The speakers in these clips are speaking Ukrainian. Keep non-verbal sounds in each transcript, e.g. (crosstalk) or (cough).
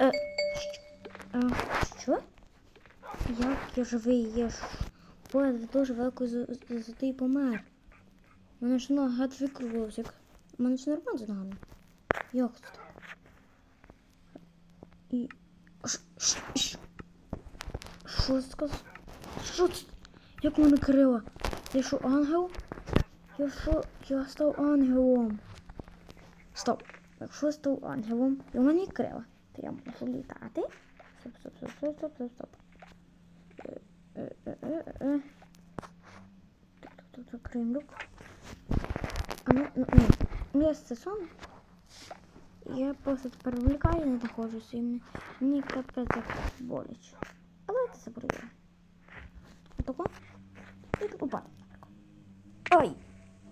Е, е, що? Як я живий є? Ой, від дуже з- висоти і помер. У мене ж нога як- У мене ж нормально з ногами. Як це так? І... Що сказав? Що це? Як мене крила? Я що, ангел? Я що? Я став ангелом. Стоп. Якщо я став ангелом, і у мене крила, я можу літати. Стоп, стоп, стоп, стоп, стоп, стоп, стоп. Е, е, е. Так, так, так, закриємо люк. А ну, ну. Сон. Я просто тепер в лікарні знаходжуся і мені, мені капець як боляче. Але це забуде. Отако. І опа. Ой.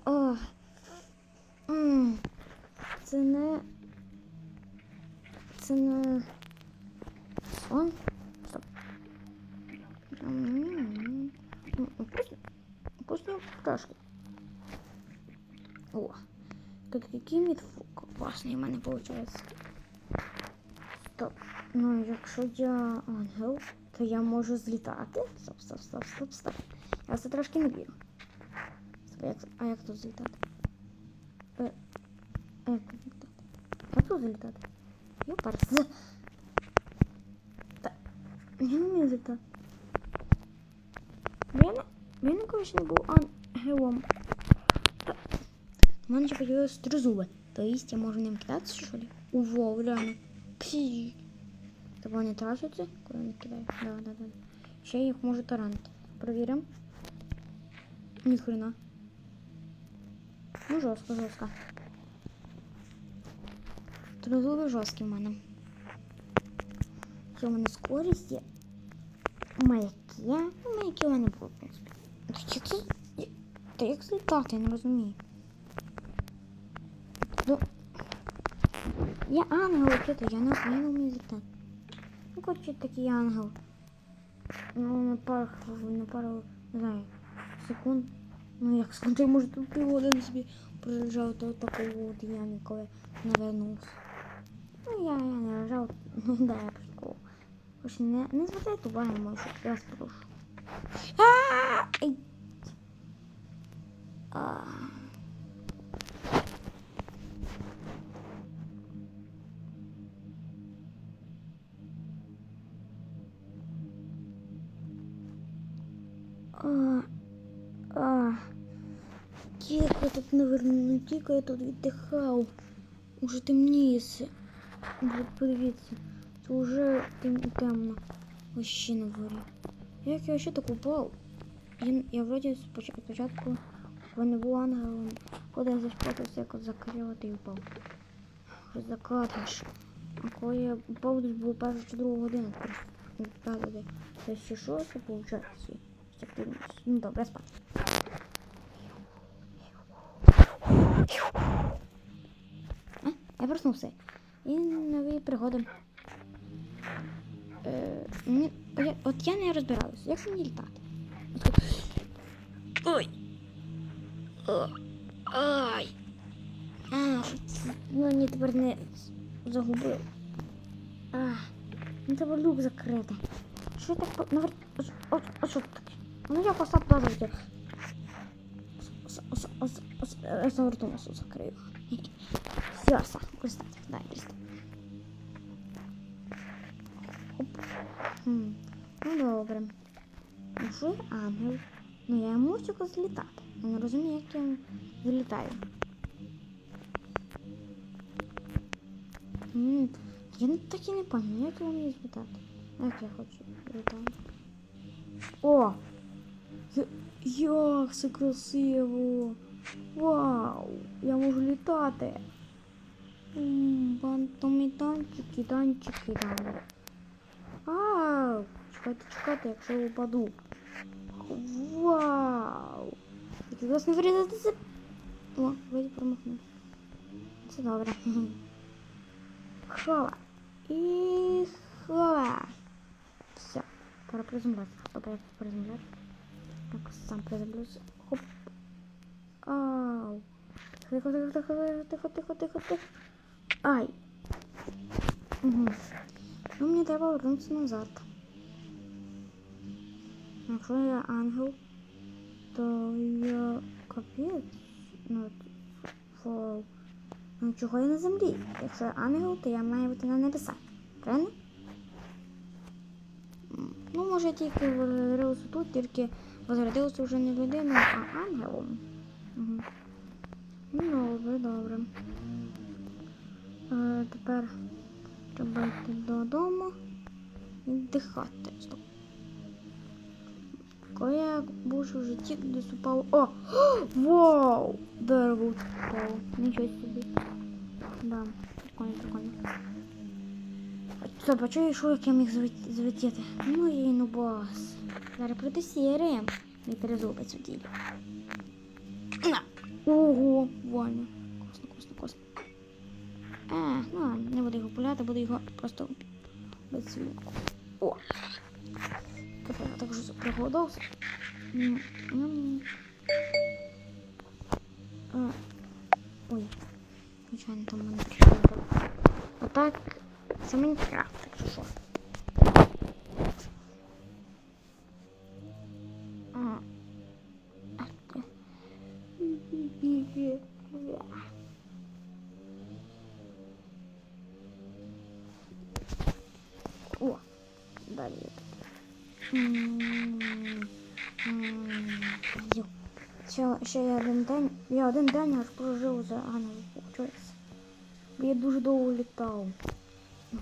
О. Це не. Не. Сон. Стоп. Вкусно. Пташки. О. Так який мідфук класний в мене виходить. Стоп. Ну, якщо я ангел, то я можу злітати. Стоп, стоп, стоп, стоп, стоп. Я це трошки не вірю. Стоп, як, а як тут злітати? Е, як тут злітати? Як? Я парз. Та, я не вмію злітати. Бо Я не, не був ангелом. Та, У мене ще появилось три зуби. То есть я можу ним кидатися, що ли? Увов, реально. Псі. Тобто вони трашаться, коли вони кидають. Да, да, да. Ще їх можу таранити. Провіримо. Ніхрена. Ну, жорстко, жорстко. Тризуби жорсткі в мене. Ще в мене скорість є. Маяки. Ну, маяки у мене було, в принципі. Та як це... Та як злітати, я не розумію. Ну, я ангел, это я не, я не вмію літати. Ну, коротше, такий ангел. Ну, на пару, на пару, не знаю, секунд. Ну, як я може тут півгодини собі пролежав до такого от ямі, коли навернувся. Ну, я, я не лежав, ну, да, я прикол. (laughs) Хоч не, не звертайте уваги, може, я вас прошу. Тільки тут не верну, тільки я тут віддихав. Уже темніється. Подивіться, це вже темно. Вообще на дворі. Як я ще так упав? Я, я вроді спочатку, не був ангелом, коли я зашпотався, як закрила, ти впав. Закатиш. А коли я упав, десь було перша чи друга година. Правда, це ще шоста, виходить. Ну добре, спати. Я проснувся. І нові пригоди. Е, мені- от я не розбиралася, як мені літати. От Ой. Ай. Ну ні, тепер не загубив. А, ну треба люк закрити. Що я так навер... О, а що таке? Ну я постав плазувати. Я заверту носу закрию. Все, все, пристать, дай, пристать. Оп. Ну добре. Ну ангел? Ну я мусю якось злітати. Я не розумію, як я злітаю. Я так і не пам'ятаю, як я вмію злітати. Як я хочу літати. О! Я- Як це красиво! Вау! Я можу літати! М, Бантомі танчики, там. Вау! Чекайте, чекайте, якщо я упаду. Вау! Тільки вас не врізатися. О, вроді промахнув. Це добре. Хова. (laughs) І хова. Все, пора приземлятися. Стоп, я приземляюсь. Так, сам приземлюся. Хоп. Ау. Тихо, тихо, тихо, тихо, тихо, тихо, тихо. Ай. Угу. Ну, мені треба вернутися назад. Якщо я ангел, то я капець. Ну, фол. Ну, чого я на землі? Якщо я ангел, то я маю бути на небесах. Правильно? Ну, може, тільки возродився тут, тільки возродився вже не людиною, а ангелом. Угу. Ну, добре, добре. Тепер треба йти додому і дихати. Стоп. Коли я ще в житті, кудись упав. О! (gasps) Вау! Дерево впало. Нічого собі. Да, прикольно, прикольно. Стоп, а чого я йшов, як я міг злет- Ну і ну бас. Зараз прийде сірим. Мій перезубець у ділі. Ого, вольно. Буду його пуляти, буду його просто без свідку. О! Тепер я так вже проголодався. А, Ой, звичайно, там мене прикольно. Отак, це Майнкрафт, так що що. А. далі. Ще, ще я один день, я один день аж прожив за виходить. Бо я дуже довго літав.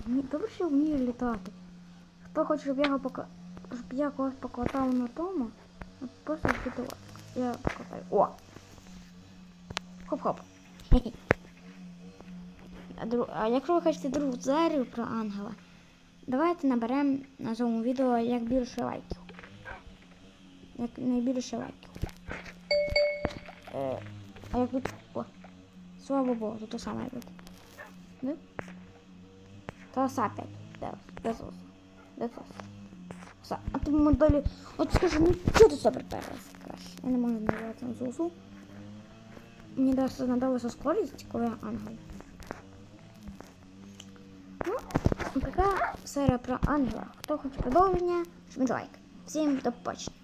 Добре, що я вмію літати. Хто хоче, щоб я його пока... щоб я когось покатав на тому, просто вчитувати. Я покатаю. О! Хоп-хоп. А, якщо ви хочете другу серію про ангела, давайте наберемо на цьому відео як більше лайків. Як найбільше лайків. Е, а як тут... О, слава Богу, то те саме буде. Да? Та са опять. Да, де сос? Са. А ти ми далі... От скажи, ну чого ти супер перес? Я не можу називати на сосу. Мені даже надалася скорість, коли я ангел. Така серія про ангела. Хто хоче продовження, жміть лайк. Всім до побачення.